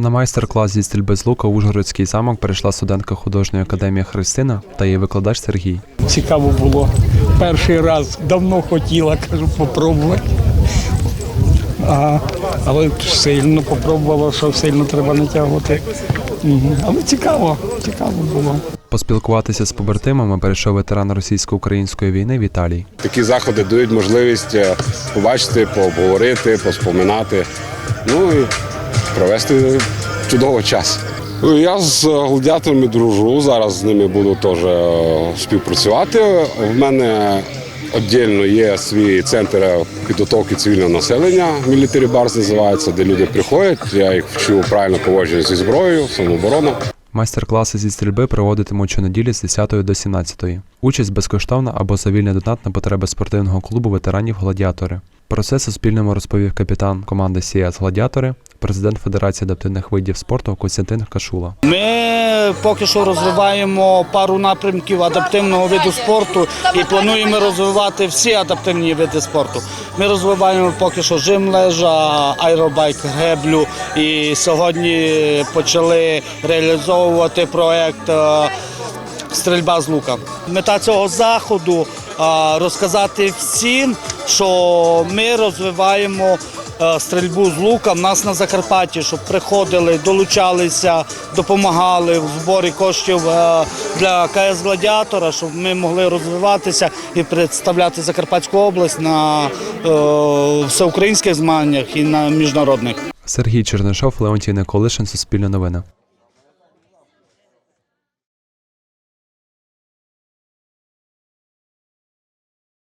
На майстер-клас зі стрільби з лука в Ужгородський замок прийшла студентка художньої академії Христина та її викладач Сергій. Цікаво було. Перший раз давно хотіла, кажу, попробувати. Ага. Але сильно попробувала, що сильно треба натягувати. Мгм. Але цікаво, цікаво було. Поспілкуватися з побратимами перейшов ветеран російсько-української війни Віталій. Такі заходи дають можливість е, побачити, пообговорити, поспоминати. Ну і провести чудовий час. Я з гладіаторами дружу. Зараз з ними буду теж е, співпрацювати. В мене віддільно є свій центр підготовки цивільного населення. Мілітарі Барс називається, де люди приходять. Я їх вчу правильно поводження зі зброєю, самооборона. Майстер-класи зі стрільби проводитимуть щонеділі з 10 до 17. Участь безкоштовна або за вільний донат на потреби спортивного клубу ветеранів Гладіатори. Про це Суспільному розповів капітан команди СІАС Гладіатори, президент Федерації адаптивних видів спорту Костянтин Кашула. Ми поки що розвиваємо пару напрямків адаптивного виду спорту і плануємо розвивати всі адаптивні види спорту. Ми розвиваємо поки що жим лежа, аеробайк, греблю. І сьогодні почали реалізовувати проект е, стрільба з лука. Мета цього заходу розказати всім, що ми розвиваємо е, стрільбу з лука в нас на Закарпатті, щоб приходили, долучалися, допомагали в зборі коштів е, для КС Гладіатора, щоб ми могли розвиватися і представляти Закарпатську область на е, всеукраїнських змаганнях і на міжнародних. Сергій Чернишов, Леонтій Николишин, Суспільне новини.